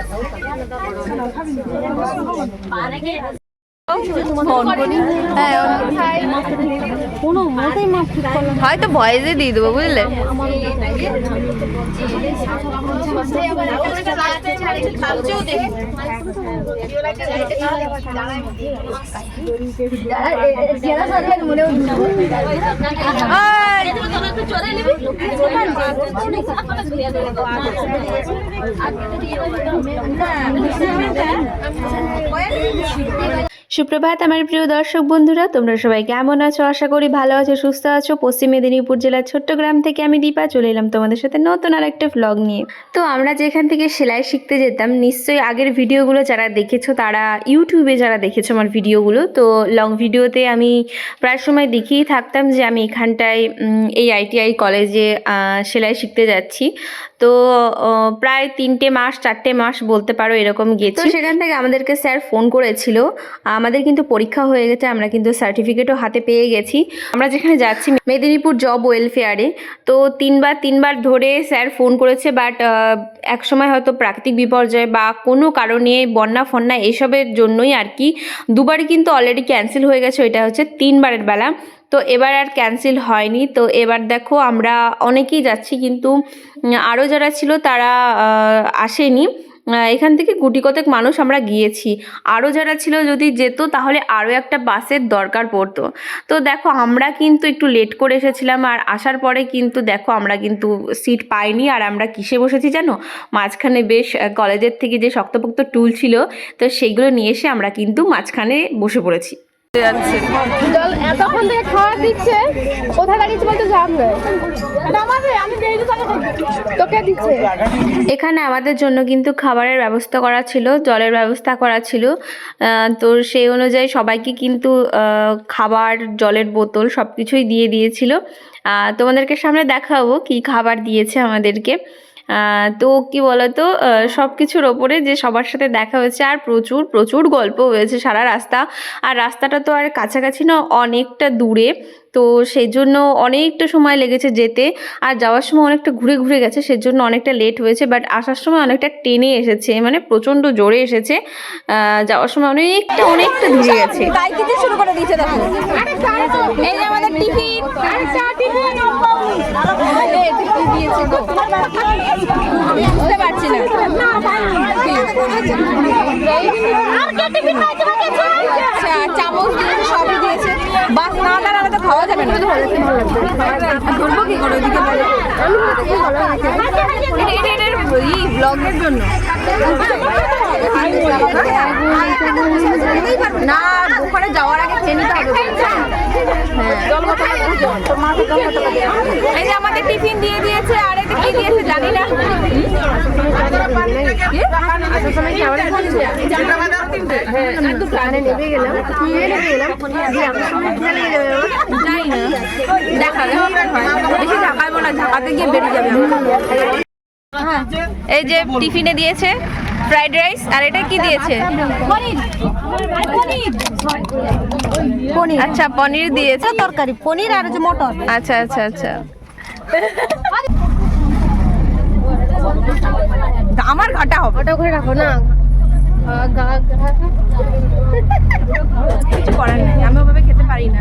কোনো মতেই মাপ ঠিক করলাম হয়তো ভয়েসে দিয়ে দেবো বুঝলে? সুপ্রভাত আমার প্রিয় দর্শক বন্ধুরা তোমরা সবাই কেমন আছো? আশা করি ভালো আছো সুস্থ আছো। পশ্চিম মেদিনীপুর জেলার ছোট্ট গ্রাম থেকে আমি দীপা চলে এলাম তোমাদের সাথে নতুন আর একটা ভ্লগ নিয়ে। তো আমরা যেখান থেকে সেলাই শিখতে যেতাম নিশ্চয়ই আগের ভিডিওগুলো যারা দেখেছ তারা ইউটিউবে যারা দেখেছ আমার ভিডিওগুলো তো লং ভিডিওতে আমি প্রায় সময় দেখিয়েই থাকতাম যে আমি এখানটায় এই আইটিআই কলেজে সেলাই শিখতে যাচ্ছি। তো প্রায় তিনটে মাস চারটে মাস বলতে পারো এরকম গেছি। তো সেখান থেকে আমাদেরকে স্যার ফোন করেছিল আমাদের কিন্তু পরীক্ষা হয়ে গেছে, আমরা কিন্তু সার্টিফিকেটও হাতে পেয়ে গেছি। আমরা যেখানে যাচ্ছি, মেদিনীপুর জব ওয়েলফেয়ারে তো তিনবার তিনবার ধরে স্যার ফোন করেছে বাট এক সময় হয়তো প্রাকৃতিক বিপর্যয় বা কোনো কারণে বন্যা, ফন্যা এসবের জন্যই আর কি। দুবারই কিন্তু অলরেডি ক্যান্সেল হয়ে গেছে, ওইটা হচ্ছে তিনবারের বেলা। তো এবার আর ক্যান্সেল হয়নি। তো এবার দেখো, আমরা অনেকেই যাচ্ছি, কিন্তু আরও যারা ছিল তারা আসেনি। এখান থেকে গুটি কতক মানুষ আমরা গিয়েছি। আরও যারা ছিল যদি যেত, তাহলে আরও একটা বাসের দরকার পড়তো। তো দেখো, আমরা কিন্তু একটু লেট করে এসেছিলাম আর আসার পরে কিন্তু দেখো, আমরা কিন্তু সিট পাইনি। আর আমরা কিসে বসেছি জানো? মাঝখানে বেশ কলেজের থেকে যে শক্তপোক্ত টুল ছিল, তো সেইগুলো নিয়ে এসে আমরা কিন্তু মাঝখানে বসে পড়েছি। জল এতক্ষণ থেকে খাওয়া দিচ্ছে কোথায় দাঁড়িয়েছে বলতে জানবে নামাবে আমি দেরি তোকে দিচ্ছে? এখানে আমাদের জন্য কিন্তু খাবারের ব্যবস্থা করা ছিল জলের ব্যবস্থা করা ছিল। তো সেই অনুযায়ী সবাইকে কিন্তু খাবার জলের বোতল সব কিছুই দিয়ে দিয়েছিল। তোমাদেরকে সামনে দেখাবো কি খাবার দিয়েছে আমাদেরকে। তো কি বলতো সব কিছুর ওপরে যে সবার সাথে দেখা হয়েছে আর প্রচুর প্রচুর গল্প হয়েছে সারা রাস্তা। আর রাস্তাটা তো আর কাছাকাছি না, অনেকটা দূরে। তো সেই জন্য অনেকটা সময় লেগেছে যেতে। আর যাওয়ার সময় অনেকটা ঘুরে ঘুরে গেছে সেজন্য অনেকটা লেট হয়েছে বাট আসার সময় অনেকটা টেনে এসেছে মানে প্রচণ্ড জোরে এসেছে। যাওয়ার সময় অনেকটা অনেকটা ধীরে গেছে। শুরু করে দিয়েছে দেখো এই যে আমাদের টিফিন। আরে চা টিফিন এই টিফিন দিয়েছে গো না। আচ্ছা চামচ দিয়েছে সবই দিয়েছে। বাস না দাঁড়ালে তো খাওয়া যাবে না। ধরবো কি করে ওদিকে বলো? ব্লগের জন্য। না ওখানে যাওয়ার আগে খেয়ে নিতে হবে। এই যে আমাদের টিফিন দিয়ে দিয়েছে আর এতে কি দিয়েছে জানি না। এই যে টিফিনে দিয়েছে ফ্রাইড রাইস আর এটা কি দিয়েছে? পনির। আচ্ছা পনির দিয়েছে। তরকারি পনির আর মটর। আচ্ছা আচ্ছা আচ্ছা আমার ঘাটা হবে ওটা করে রাখো না? কিছু করার নেই আমি ওভাবে খেতে পারি না।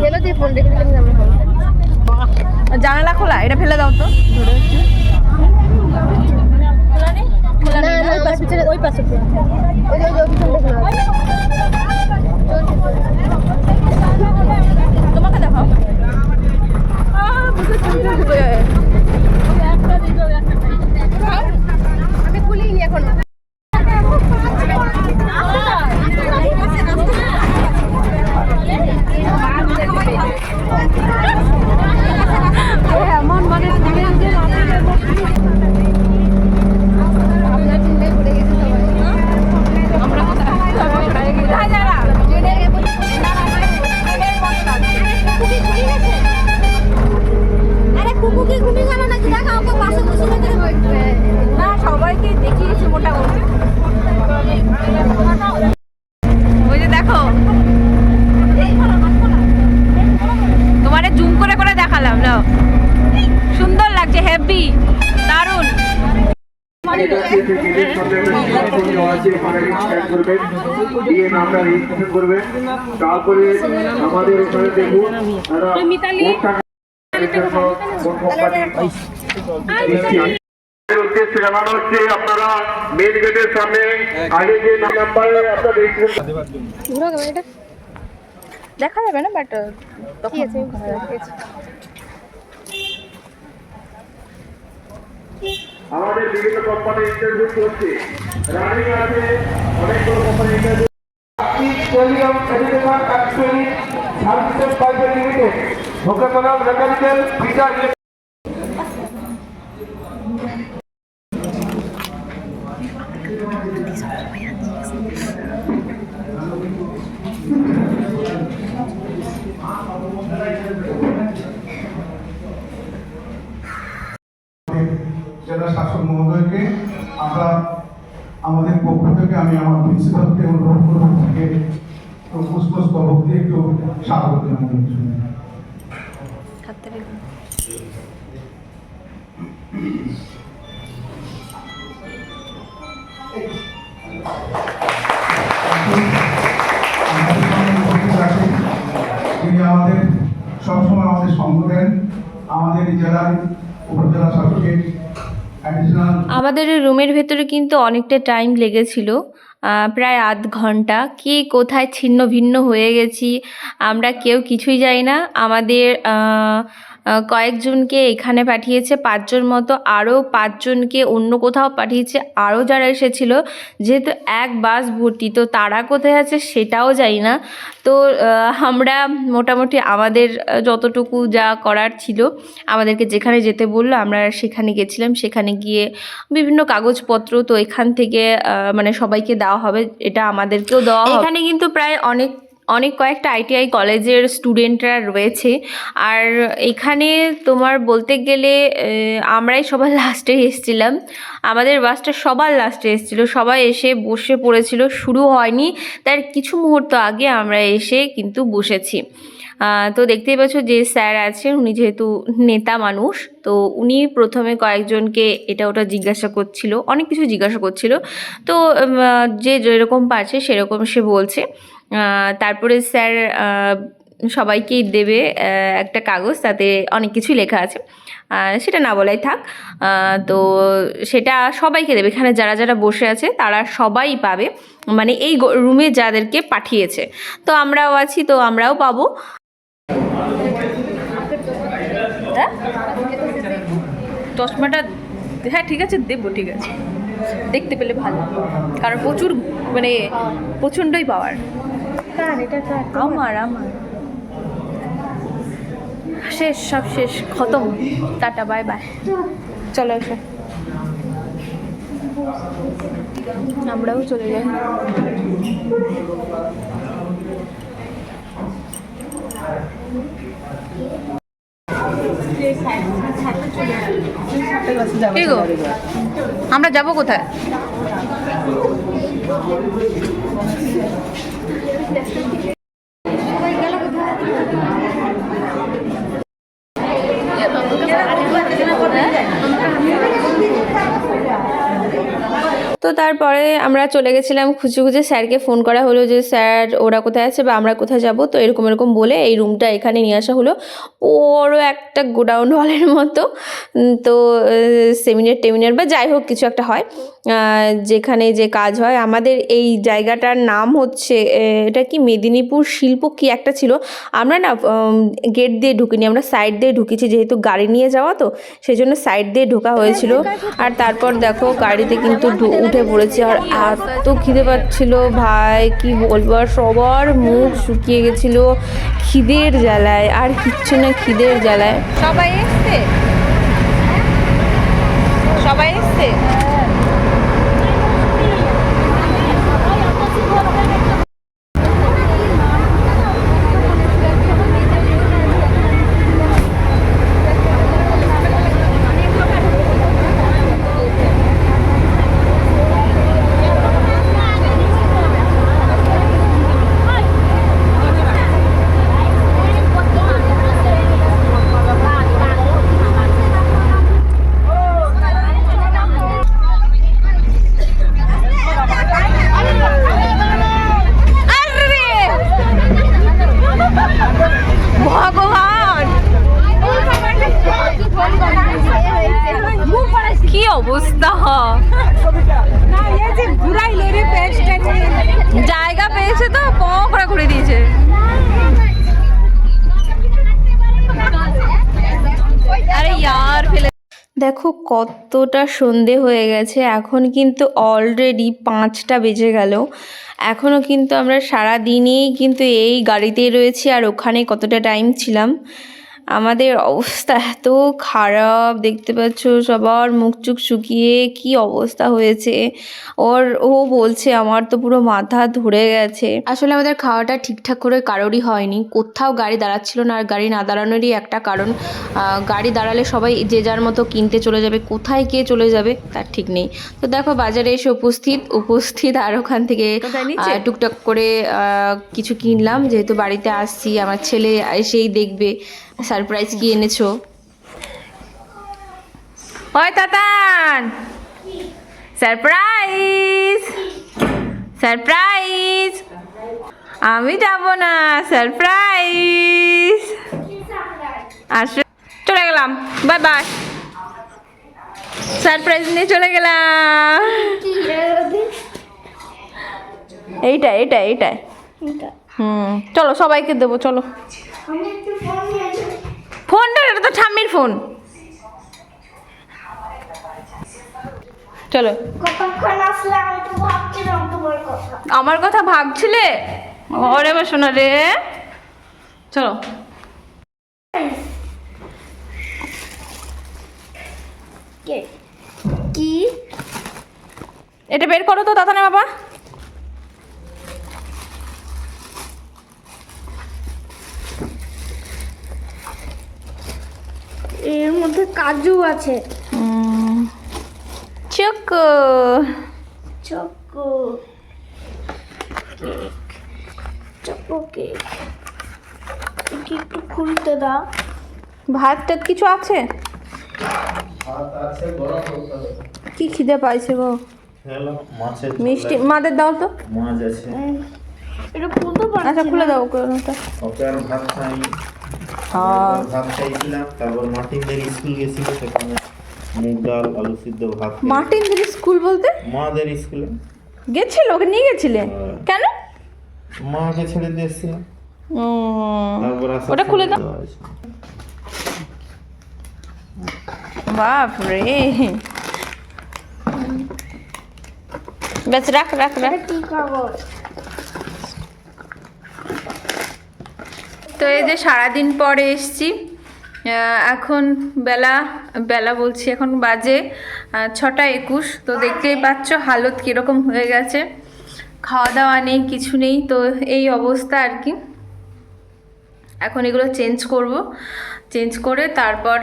খেলে দিয়ে ফোন রেখে দিলাম জানালা খোলা এটা ফেলে দাও তো। ওই পাশে ওই ওই যে ওই যে ওই পিছন দেখো না। তোমাকে দেখাও আমি খুলিনি এখন এমন মানে গেট আছে সেই গেটের সামনে একটা সিগনেচার দেওয়া আছে ওখানে স্ক্যান করবেন দিয়ে নামটা রেজিস্ট্রেশন করবেন তারপরে আমাদের এখানে দেখুন উদ্দেশ্যে জানানো হচ্ছে আপনারা মেন গেটের সামনে আগে যে নাম্বারে আপনার রেজিস্ট্রেশন ঘুরো গেল এটা। দেখা যাবে না বাট তখন আছে আমাদের বিভিন্ন কোম্পানি ইন্টারভিউ চলছে রানিং আছে অনেকগুলো company interview Services Private Limited, Vocational Mechanical Fitter জেলা শাসক মহোদয়কে আমরা আমাদের পক্ষ থেকে আমি আমার প্রিন্সিপালকে অনুরোধ করব তিনি আমাদের সবসময় আমাদের সঙ্গ দেন আমাদের জেলার উপজেলা শাসকের আমাদের রুমের ভেতরে কিন্তু অনেকটা টাইম লেগেছিল। প্রায় আধ ঘণ্টা। কে কোথায় ছিন্ন ভিন্ন হয়ে গেছি, আমরা কেউ কিছুই যাই না। আমাদের কয়েকজনকে এখানে পাঠিয়েছে, পাঁচজন মতো, আরও পাঁচজনকে অন্য কোথাও পাঠিয়েছে, আরও যারা এসেছিল, যেহেতু এক বাস ভর্তি, তো তারা কোথায় আছে সেটাও জানি না। তো আমরা মোটামুটি আমাদের যতটুকু যা করার ছিল, আমাদেরকে যেখানে যেতে বলল, আমরা সেখানে গেছিলাম, সেখানে গিয়ে বিভিন্ন কাগজপত্র তো এখান থেকে মানে সবাইকে দেওয়া হবে, এটা আমাদেরকেও দেওয়া এখানে কিন্তু প্রায় অনেক অনেক কয়েকটা আইটিআই কলেজের স্টুডেন্টরা রয়েছে। আর এখানে তোমার বলতে গেলে আমরাই সবার লাস্টে এসেছিলাম। আমাদের বাসটা সবার লাস্টে এসেছিল। সবাই এসে বসে পড়েছিল। শুরু হয়নি। তার কিছু মুহূর্ত আগে আমরা এসে কিন্তু বসেছি। তো দেখতেই পাচ্ছ যে স্যার আছেন। উনি যেহেতু নেতা মানুষ, তো উনি প্রথমে কয়েকজনকে এটা ওটা জিজ্ঞাসা করছিল। অনেক কিছু জিজ্ঞাসা করছিল। তো যে যেরকম পারছে সেরকম সে বলছে। তারপরে স্যার সবাইকেই দেবে একটা কাগজ, তাতে অনেক কিছুই লেখা আছে। সেটা না বলাই থাক। তো সেটা সবাইকে দেবে। এখানে যারা যারা বসে আছে, তারা সবাই পাবে। মানে এই রুমে যাদেরকে পাঠিয়েছে। তো আমরাও আছি, তো আমরাও পাবো? চশমাটা হ্যাঁ ঠিক আছে, দেবো, ঠিক আছে। দেখতে পেলে ভালো। কারণ প্রচুর মানে প্রচণ্ডই পাওয়ার আমার আমার। শেষ সব শেষ খতম। Tata bye bye. চলো এসো। আমরাও চলে যাই। কি গো? আমরা যাব কোথায় তো তারপরে আমরা চলে গেছিলাম খুঁজে খুঁজে স্যারকে ফোন করা হলো যে, স্যার, ওরা কোথায় আছে বা আমরা কোথায় যাব? তো এরকম এরকম বলে এই রুমটা এখানে নিয়ে আসা হলো। ওরও একটা গোডাউন হলের মতো। তো সেমিনার টেমিনার বা যাই হোক কিছু একটা হয়। যেখানে যে কাজ হয়, আমাদের এই জায়গাটার নাম হচ্ছে এটা কি মেদিনীপুর শিল্প কি একটা ছিল? আমরা না গেট দিয়ে ঢুকিনি, আমরা সাইড দিয়ে ঢুকেছি, যেহেতু গাড়ি নিয়ে যাওয়া তো সেই জন্য সাইড দিয়ে ঢোকা হয়েছিল। আর তারপর দেখো, গাড়িতে কিন্তু উঠে পড়েছি, আর এত খিদে পাচ্ছিল, ভাই, কি বলব, আর সবার মুখ শুকিয়ে গেছিল খিদের জ্বালায়, আর কিচ্ছু না খিদের জ্বালায়। সবাই এসছে? সবাই এসছে? জায়গা পেয়েছে তো করে দিয়েছে। আরে ইয়ার ফেলে। দেখো কতটা সন্ধে হয়ে গেছে এখন কিন্তু অলরেডি পাঁচটা বেজে গেল। এখনও কিন্তু আমরা সারা দিনই কিন্তু এই গাড়িতেই রয়েছি আর ওখানে কতটা টাইম ছিলাম। আমাদের অবস্থা এত খারাপ দেখতে পাচ্ছ সবার মুখ চুখ শুকিয়ে কি অবস্থা হয়েছে। ওর ও বলছে আমার তো পুরো মাথা ধরে গেছে। আসলে আমাদের খাওয়াটা ঠিকঠাক করে কারোরই হয়নি। কোথাও গাড়ি দাঁড়াচ্ছিল না আর গাড়ি না দাঁড়ানোরই একটা কারণ। গাড়ি দাঁড়ালে সবাই যে যার মতো কিনতে চলে যাবে কোথায় কে চলে যাবে তার ঠিক নেই। তো দেখো বাজারে এসে উপস্থিত উপস্থিত আর ওখান থেকে টুকটাক করে কিছু কিনলাম। যেহেতু বাড়িতে আসছি আমার ছেলে এসেই দেখবে। সারপ্রাইজ কি এনেছো? ওই তাতান। সারপ্রাইজ। সারপ্রাইজ। আমি যাব না সারপ্রাইজ। আসো। চলে গেলাম। Bye bye. সারপ্রাইজ নিয়ে চলে গেলাম। এইটা এইটা এইটাই। হুম চলো সবাইকে দেবো চলো। ফোনটা এটা তো ঠাম্মির ফোন। চলো। আমার কথা ভাবছিলে? ওরে আমার শোনা রে। চলো। কি? এটা বের করো তো তাতানে বাবা। কাজু আছে। চোকো। চকো। Choco cake. এটি একটু খুলতে দাও। ভাত টাত কিছু আছে? কি খিদে পাইছে গো? মিষ্টি মাদের দাও তো। মাছ আছে। এটা খুলতে পারছি আচ্ছা খুলে দাও ওকে ওটা। ওকে আর ভাত খাই ভাত খাইছিলাম তারপর মাটির স্কুল গেছিল সেখানে মুগ ডাল আলু সিদ্ধ ভাত খেয়ে- স্কুল বলতে? মাদের স্কুলে গেছিল ওকে নিয়ে গেছিলে? হ্যাঁ। কেন? মাকে ছেড়ে দিয়ে এসেছিলাম ওটা খুলে দাও। বাপ রে বেশ রাখ রাখ রাখ এটা কি কাগজ তো এই যে সারাদিন পরে এসছি এখন বেলা বেলা বলছি, এখন বাজে ছটা একুশ, তো দেখতেই পাচ্ছ হালত কীরকম হয়ে গেছে। খাওয়া দাওয়া নেই, কিছু নেই, তো এই অবস্থা আর কি। এখন এগুলো চেঞ্জ করব, চেঞ্জ করে তারপর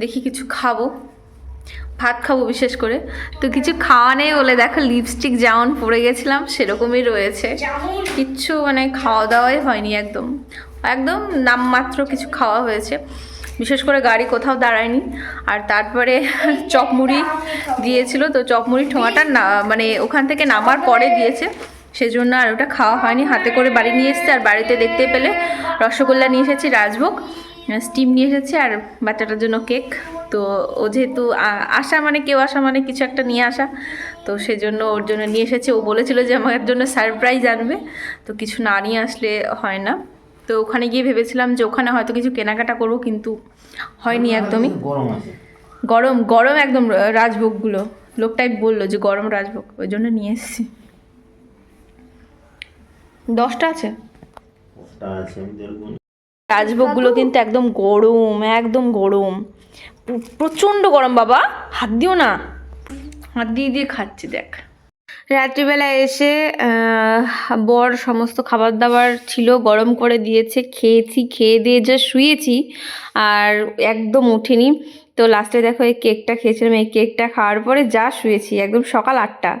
দেখি কিছু খাব। ভাত খাব বিশেষ করে। তো কিছু খাওয়া নেই বলে দেখো লিপস্টিক যেমন পরে গেছিলাম সেরকমই রয়েছে। কিচ্ছু মানে খাওয়া দাওয়াই হয়নি একদম। একদম নামমাত্র কিছু খাওয়া হয়েছে। বিশেষ করে গাড়ি কোথাও দাঁড়ায়নি। আর তারপরে চপমুড়ি দিয়েছিল। তো চপমুড়ি ঠোঙাটা না মানে ওখান থেকে নামার পরে দিয়েছে। সেজন্য আর ওটা খাওয়া হয়নি। হাতে করে বাড়ি নিয়ে এসেছে। আর বাড়িতে দেখতে পেলে রসগোল্লা নিয়ে এসেছি, রাজভোগ স্টিম নিয়ে এসেছে, আর বাচ্চাটার জন্য কেক তো ও যেহেতু আসা মানে কেউ আসা মানে কিছু একটা নিয়ে আসা তো সেজন্য ওর জন্য নিয়ে এসেছে। ও বলেছিল যে আমার জন্য সারপ্রাইজ আনবে তো কিছু না নিয়ে আসলে হয় না। তো ওখানে গিয়ে ভেবেছিলাম যে ওখানে হয়তো কিছু কেনাকাটা করব কিন্তু হয়নি একদমই। গরম গরম একদম রাজভোগগুলো। লোকটাই বলল যে গরম রাজভোগ ওই জন্য নিয়ে এসেছি। দশটা আছে। রাজভোগগুলো কিন্তু একদম গরম একদম গরম। প্রচণ্ড গরম, বাবা। হাত দিও না। হাত দিয়ে দিয়ে খাচ্ছি, দেখ। রাত্রিবেলা এসে বর সমস্ত খাবার দাবার ছিল, গরম করে দিয়েছে, খেয়েছি, খেয়ে দিয়ে যা শুয়েছি, আর একদম উঠিনি। তো লাস্টে দেখো এই কেকটা খেয়েছিলাম, এই কেকটা খাওয়ার পরে যা শুয়েছি, একদম সকাল আটটা।